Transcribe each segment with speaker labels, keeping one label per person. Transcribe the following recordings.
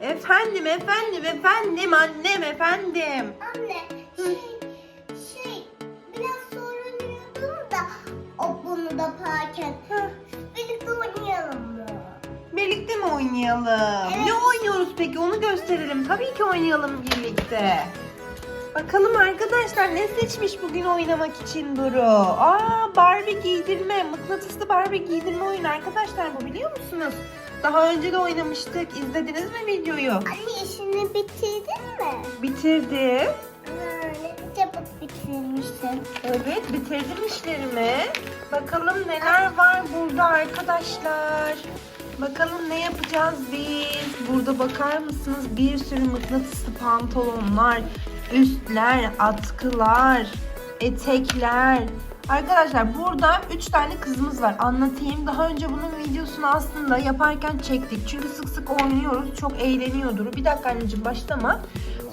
Speaker 1: Efendim efendim efendim annem efendim.
Speaker 2: Anne şey, şey biraz sonra uyudum da o bunu da parken. Birlikte oynayalım mı?
Speaker 1: Birlikte mi oynayalım?
Speaker 2: Evet.
Speaker 1: Ne oynuyoruz peki onu gösterelim. Tabii ki oynayalım birlikte. Bakalım arkadaşlar ne seçmiş bugün oynamak için Duru? Aa Barbie giydirme, mıknatıslı Barbie giydirme oyunu arkadaşlar bu biliyor musunuz? Daha önce de oynamıştık. İzlediniz mi videoyu?
Speaker 2: Anne işini bitirdin mi?
Speaker 1: Bitirdim.
Speaker 2: Aa, ne çabuk bitirmişsin.
Speaker 1: Evet bitirdim işlerimi. Bakalım neler var burada arkadaşlar. Bakalım ne yapacağız biz? Burada bakar mısınız? Bir sürü mıknatıslı pantolonlar, üstler, atkılar, etekler. Arkadaşlar burada 3 tane kızımız var. Anlatayım. Daha önce bunun videosunu aslında yaparken çektik. Çünkü sık sık oynuyoruz. Çok eğleniyordur. Bir dakika anneciğim başlama.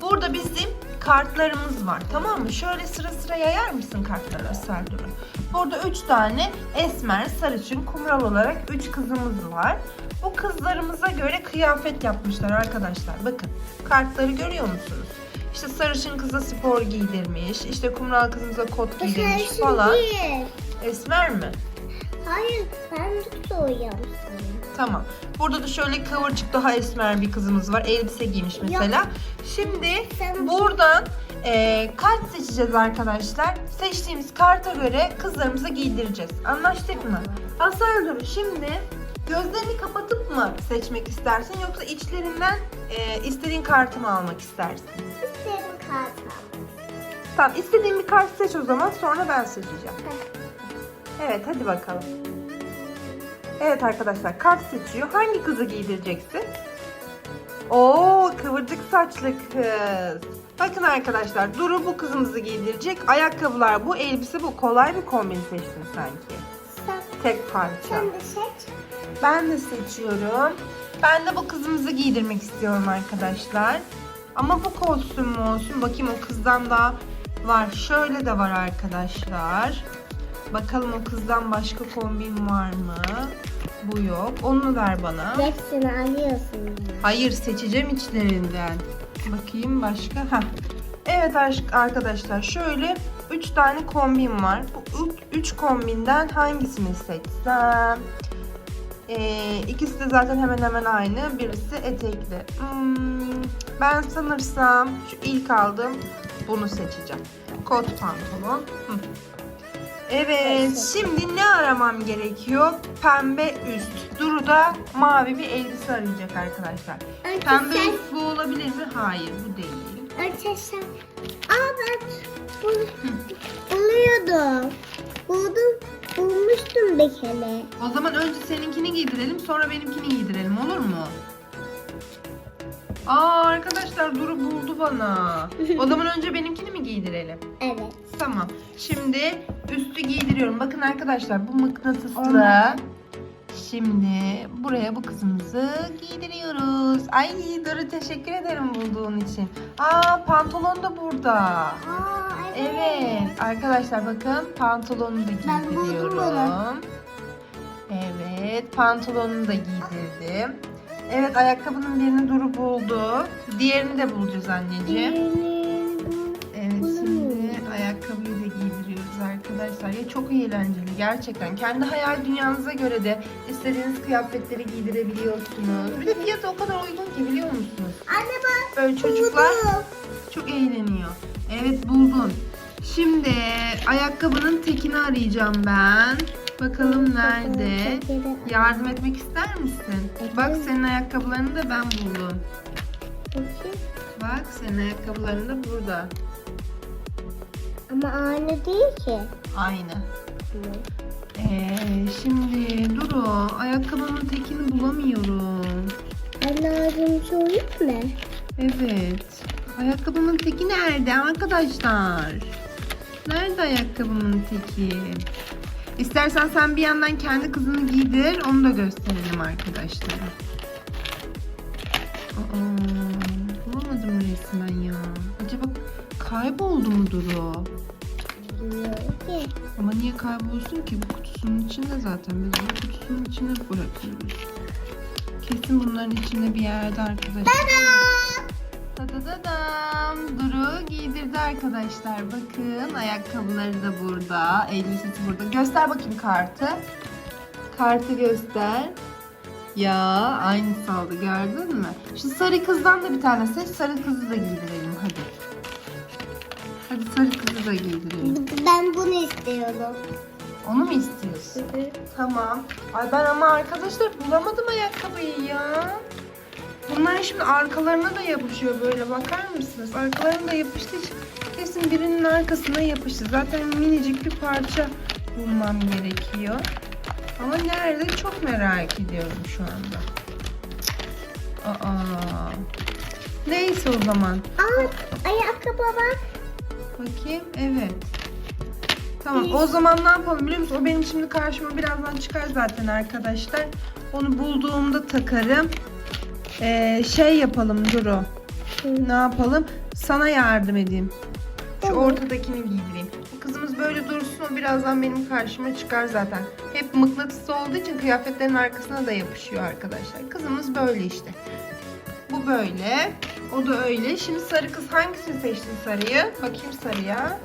Speaker 1: Burada bizim kartlarımız var. Tamam mı? Şöyle sıra sıra yayar mısın kartları Serdur'u? Burada 3 tane esmer, sarışın, kumral olarak 3 kızımız var. Bu kızlarımıza göre kıyafet yapmışlar arkadaşlar. Bakın kartları görüyor musunuz? İşte sarışın kıza spor giydirmiş, işte kumral kızımıza kot giydirmiş
Speaker 2: Sarışın
Speaker 1: falan.
Speaker 2: değil.
Speaker 1: Esmer mi?
Speaker 2: Hayır ben de soruyorum
Speaker 1: Tamam. Burada da şöyle kıvırcık daha esmer bir kızımız var. Elbise giymiş mesela. Şimdi
Speaker 2: Sen-
Speaker 1: buradan e, kart seçeceğiz arkadaşlar. Seçtiğimiz karta göre kızlarımıza giydireceğiz. Anlaştık mı? Asal. Şimdi gözlerini kapatıp mı seçmek istersin yoksa içlerinden e, istediğin kartı mı almak istersin?
Speaker 2: İsterim kartı.
Speaker 1: Tamam istediğin bir kart seç o zaman sonra ben seçeceğim. Evet hadi bakalım. Evet arkadaşlar kart seçiyor. Hangi kızı giydireceksin? Oo kıvırcık saçlı kız. Bakın arkadaşlar Duru bu kızımızı giydirecek. Ayakkabılar bu, elbise bu. Kolay bir kombin seçtin sanki. Tek parça.
Speaker 2: sen de seç.
Speaker 1: Ben de seçiyorum. Ben de bu kızımızı giydirmek istiyorum arkadaşlar. Ama bu kostüm mü olsun? Bakayım o kızdan da var. Şöyle de var arkadaşlar. Bakalım o kızdan başka kombin var mı? Bu yok. Onu ver bana.
Speaker 2: Hepsini alıyorsun.
Speaker 1: Hayır seçeceğim içlerinden. Bakayım başka. Heh. Evet arkadaşlar şöyle 3 tane kombin var. Bu 3 kombinden hangisini seçsem? Ee, ikisi de zaten hemen hemen aynı. Birisi etekli. Hmm, ben sanırsam şu ilk aldığım bunu seçeceğim. Kot pantolon. Hı. Evet, şimdi ne aramam gerekiyor? Pembe üst. Duru da mavi bir elbise arayacak arkadaşlar. Pembe üst bu olabilir mi? Hayır, bu değil.
Speaker 2: Sen. Aa ben bunu buluyordum. Buldum, bulmuştum bir kere.
Speaker 1: O zaman önce seninkini giydirelim, sonra benimkini giydirelim, olur mu? Aa arkadaşlar Duru buldu bana. O zaman önce benimkini mi giydirelim?
Speaker 2: Evet.
Speaker 1: Tamam. Şimdi üstü giydiriyorum. Bakın arkadaşlar bu mıknatıslı.
Speaker 2: Olmaz.
Speaker 1: Şimdi buraya bu kızımızı giydiriyoruz. Ay Duru teşekkür ederim bulduğun için. Aa pantolon da burada.
Speaker 2: Aa evet.
Speaker 1: Evet arkadaşlar bakın pantolonunu da giydiriyorum. Evet pantolonunu da giydirdim. Evet ayakkabının birini Duru buldu. Diğerini de bulacağız anneciğim.
Speaker 2: Benim-
Speaker 1: arkadaşlar. Ya çok eğlenceli gerçekten. Kendi hayal dünyanıza göre de istediğiniz kıyafetleri giydirebiliyorsunuz. Bir de fiyatı o kadar uygun ki biliyor musunuz?
Speaker 2: Anne bak.
Speaker 1: Böyle çocuklar
Speaker 2: buldum.
Speaker 1: çok eğleniyor. Evet buldun. Şimdi ayakkabının tekini arayacağım ben. Bakalım nerede? Yardım etmek ister misin? Bak senin ayakkabılarını da ben buldum. Bak senin ayakkabıların da burada.
Speaker 2: Ama aynı değil ki.
Speaker 1: Aynı. Ee, şimdi Duru ayakkabımın tekini bulamıyorum.
Speaker 2: Ben yardımcı olayım mı?
Speaker 1: Evet. Ayakkabımın teki nerede arkadaşlar? Nerede ayakkabımın teki? İstersen sen bir yandan kendi kızını giydir, onu da gösterelim arkadaşlar. Aa, bulamadım resmen ya. Acaba kayboldu mu Duru?
Speaker 2: Bilmiyorum ki.
Speaker 1: Ama niye kaybolsun ki? Bu kutusunun içinde zaten. Biz bunu kutusunun içine bırakıyoruz. Kesin bunların içinde bir yerde arkadaşlar.
Speaker 2: Tada!
Speaker 1: Tadadadam. Duru giydirdi arkadaşlar. Bakın ayakkabıları da burada. Elbisesi burada. Göster bakayım kartı. Kartı göster. Ya aynısı oldu gördün mü? Şu sarı kızdan da bir tane seç. Sarı kızı da giydirelim hadi. Hadi sarı kızı da giydirelim.
Speaker 2: Ben bunu istiyorum.
Speaker 1: Onu mu istiyorsun? Tamam. Ay ben ama arkadaşlar bulamadım ayakkabıyı ya. Bunlar şimdi arkalarına da yapışıyor böyle bakar mısınız? Arkalarına da yapıştı. Kesin birinin arkasına yapıştı. Zaten minicik bir parça bulmam gerekiyor. Ama nerede çok merak ediyorum şu anda. Aa. Neyse o zaman.
Speaker 2: Aa, ayakkabı bak.
Speaker 1: Bakayım. Evet. Tamam. O zaman ne yapalım biliyor musun? O benim şimdi karşıma birazdan çıkar zaten arkadaşlar. Onu bulduğumda takarım. Ee, şey yapalım Duru. Ne yapalım? Sana yardım edeyim. Şu ortadakini giydireyim. Kızımız böyle dursun o birazdan benim karşıma çıkar zaten. Hep mıknatıslı olduğu için kıyafetlerin arkasına da yapışıyor arkadaşlar. Kızımız böyle işte. Bu böyle. O da öyle. Şimdi sarı kız hangisini seçtin sarıyı? Bakayım sarıya.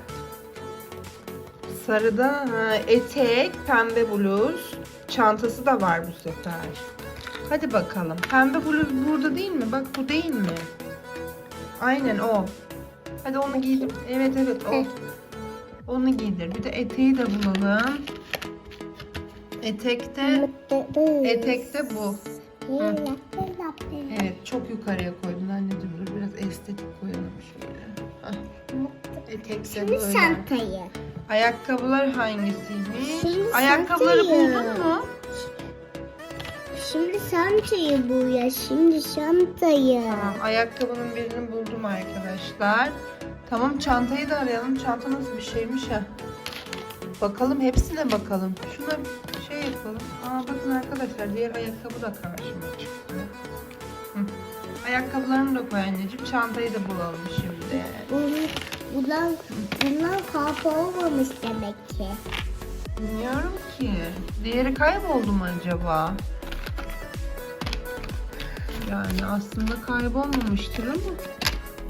Speaker 1: Sarıda ha, etek, pembe bluz, çantası da var bu sefer. Hadi bakalım. Pembe bluz burada değil mi? Bak bu değil mi? Aynen o. Hadi onu giydir. Evet evet o. Onu giydir. Bir de eteği de bulalım. Etekte etekte bu. Evet çok yukarıya koydun anneciğim. Dur biraz estetik koyalım şöyle. Hah. Etekte
Speaker 2: Şimdi
Speaker 1: böyle.
Speaker 2: çantayı.
Speaker 1: Ayakkabılar hangisiymiş?
Speaker 2: Şimdi
Speaker 1: Ayakkabıları
Speaker 2: çantayı.
Speaker 1: buldun mu?
Speaker 2: Şimdi çantayı bu ya. Şimdi çantayı.
Speaker 1: Tamam, ayakkabının birini buldum arkadaşlar. Tamam, çantayı da arayalım. Çanta nasıl bir şeymiş ha? Bakalım, hepsine bakalım. Şuna şey yapalım. Aa bakın arkadaşlar, diğer ayakkabı da karşıma çıktı. Ayakkabılarını da koy anneciğim. Çantayı da bulalım şimdi.
Speaker 2: Bunlar, bunlar, bunlar kapı olmamış demek ki.
Speaker 1: Bilmiyorum ki. Diğeri kayboldu mu acaba? Yani aslında kaybolmamıştır ama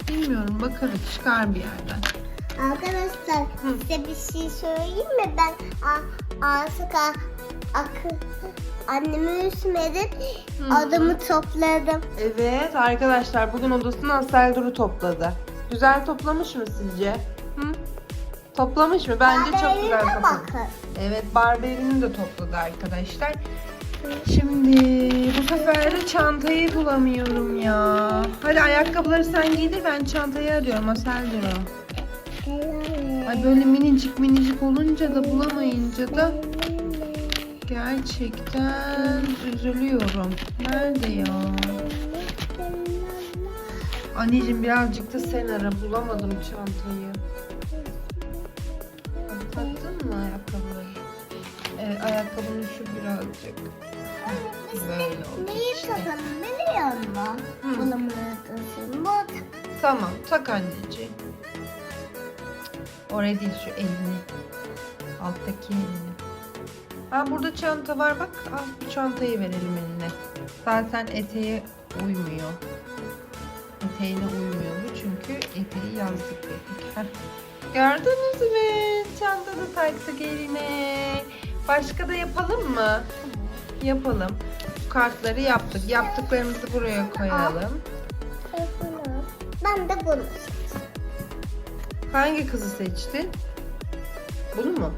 Speaker 1: bilmiyorum bakarız çıkar bir yerden.
Speaker 2: Arkadaşlar
Speaker 1: Hı.
Speaker 2: size bir şey söyleyeyim mi? Ben a- artık a- akı, annemi üzmedim.
Speaker 1: Hı.
Speaker 2: Adımı topladım.
Speaker 1: Evet arkadaşlar bugün odasını Asel Duru topladı. Güzel toplamış mı sizce? Hı? Toplamış mı? Bence çok güzel topladı.
Speaker 2: bakın.
Speaker 1: Evet Barbie'nin de topladı arkadaşlar. Şimdi bu sefer de çantayı bulamıyorum ya. Hadi ayakkabıları sen giydir ben çantayı arıyorum Asel Duru. Ay böyle minicik minicik olunca da bulamayınca da gerçekten üzülüyorum. Nerede ya? Anneciğim birazcık da sen ara bulamadım çantayı. Taktın mı ayakkabıları? Evet ayakkabının şu birazcık. Böyle oldu
Speaker 2: Neyi
Speaker 1: işte.
Speaker 2: takalım biliyor musun?
Speaker 1: Hı.
Speaker 2: Bulamadırsın. Bu
Speaker 1: Tamam tak anneciğim. Oraya değil şu elini. Alttaki elini. Aa burada çanta var bak. Al bu çantayı verelim eline. Zaten eteğe uymuyor. Eteğine uymuyor bu çünkü eteği etek. Heh. Gördünüz mü? Çanta da taktık eline. Başka da yapalım mı? Yapalım. Bu kartları yaptık. Yaptıklarımızı buraya koyalım.
Speaker 2: Ben de bunu.
Speaker 1: Hangi kızı seçtin? Bunu mu?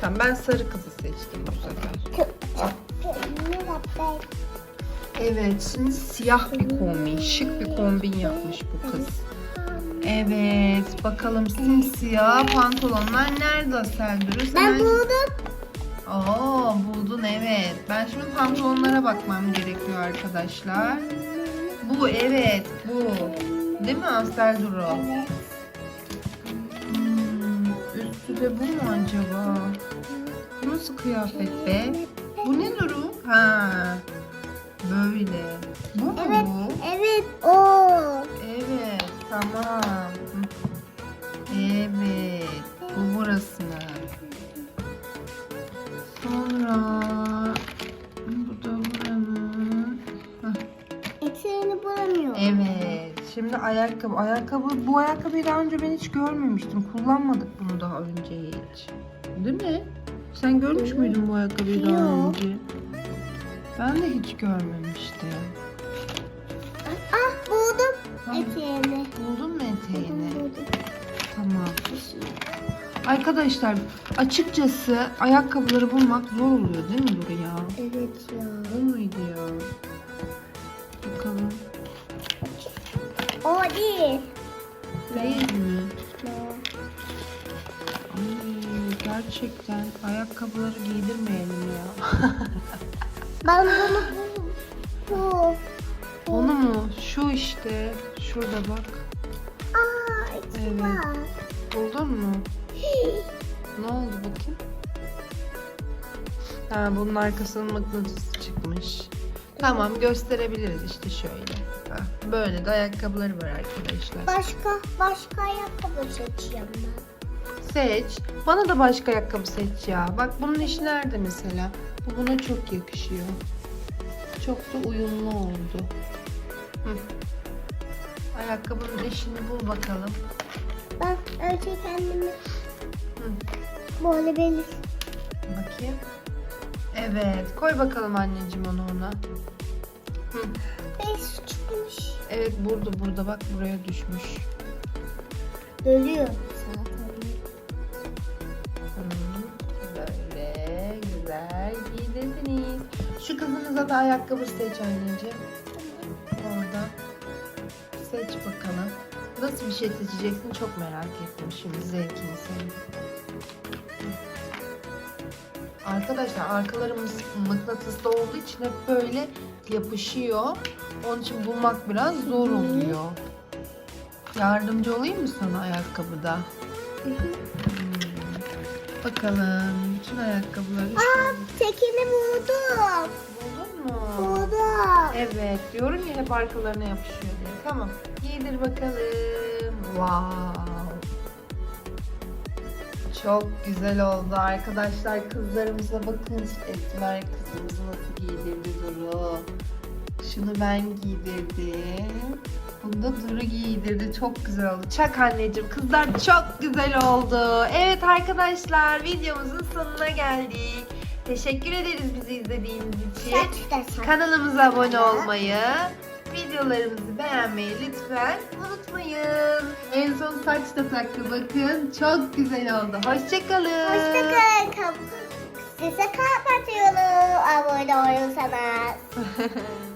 Speaker 1: Tamam ben sarı kızı seçtim bu sefer. Evet şimdi siyah bir kombin, şık bir kombin yapmış bu kız. Evet bakalım simsiyah pantolonlar nerede Asel? Sen-
Speaker 2: Ben buldum.
Speaker 1: Oo buldun evet. Ben şimdi pantolonlara bakmam gerekiyor arkadaşlar. Bu evet bu. Değil mi Asel Duru?
Speaker 2: Evet.
Speaker 1: Hmm, üstü de bu mu acaba? Nasıl kıyafet be? Bu ne Duru? Ha. Böyle. Bu mu
Speaker 2: Evet.
Speaker 1: bu?
Speaker 2: Evet o.
Speaker 1: Evet. Tamam. Evet. Bu burası mı? Sonra bu da buranın.
Speaker 2: istemiyorum.
Speaker 1: Evet. Şimdi ayakkabı. Ayakkabı bu ayakkabıyı daha önce ben hiç görmemiştim. Kullanmadık bunu daha önce hiç. Değil mi? Sen görmüş müydün bu ayakkabıyı daha
Speaker 2: Yok.
Speaker 1: önce? Ben de hiç görmemiştim.
Speaker 2: Ah buldum
Speaker 1: Ha,
Speaker 2: eteğimi.
Speaker 1: buldun mu eteğini?
Speaker 2: Buldum.
Speaker 1: Tamam. Arkadaşlar açıkçası ayakkabıları bulmak zor oluyor değil mi Duru ya?
Speaker 2: Evet ya.
Speaker 1: Bu muydu ya? Bakalım.
Speaker 2: O değil.
Speaker 1: Değil mi?
Speaker 2: No.
Speaker 1: Gerçekten ayakkabıları giydirmeyelim ya.
Speaker 2: Ben bunu. Bu.
Speaker 1: Onu mu? Şu işte. Şurada bak.
Speaker 2: Aa
Speaker 1: Evet.
Speaker 2: var.
Speaker 1: Buldun mu? Ne oldu bakayım? Ha bunun arkasının mıknatısı çıkmış. Tamam gösterebiliriz işte şöyle. Ha, böyle de ayakkabıları var arkadaşlar.
Speaker 2: Başka başka ayakkabı seçiyorum ben.
Speaker 1: Seç. Bana da başka ayakkabı seç ya. Bak bunun işi nerede mesela? Bu buna çok yakışıyor. Çok da uyumlu oldu. Hı. Ayakkabının eşini bul bakalım.
Speaker 2: Ben önce kendimi
Speaker 1: Hı.
Speaker 2: böyle belir.
Speaker 1: Bakayım. Evet. Koy bakalım anneciğim onu ona. Hı.
Speaker 2: Beş çıkmış.
Speaker 1: Evet burada burada bak buraya düşmüş.
Speaker 2: Dönüyor zaten.
Speaker 1: Şu kızınıza da ayakkabı seç anneciğim. Orada. Seç bakalım. Nasıl bir şey seçeceksin çok merak ettim şimdi zevkini senin. Arkadaşlar arkalarımız mıknatıslı olduğu için hep böyle yapışıyor. Onun için bulmak biraz zor oluyor. Yardımcı olayım mı sana ayakkabıda? Bakalım bütün ayakkabıları.
Speaker 2: Aa tekini buldum.
Speaker 1: Evet diyorum ya hep arkalarına yapışıyor diye. Tamam giydir bakalım. Wow. Çok güzel oldu arkadaşlar. Kızlarımıza bakın. Esmer kızımızı nasıl giydirdi Duru. Şunu ben giydirdim. Bunu da Duru giydirdi. Çok güzel oldu. Çak anneciğim. Kızlar çok güzel oldu. Evet arkadaşlar videomuzun sonuna geldik. Teşekkür ederiz bizi izlediğiniz için. Kanalımıza abone olmayı, videolarımızı beğenmeyi lütfen unutmayın. En son saç da taktı bakın. Çok güzel oldu. Hoşçakalın.
Speaker 2: Hoşçakalın. Kap- Size kalp atıyorum. Abone olursanız.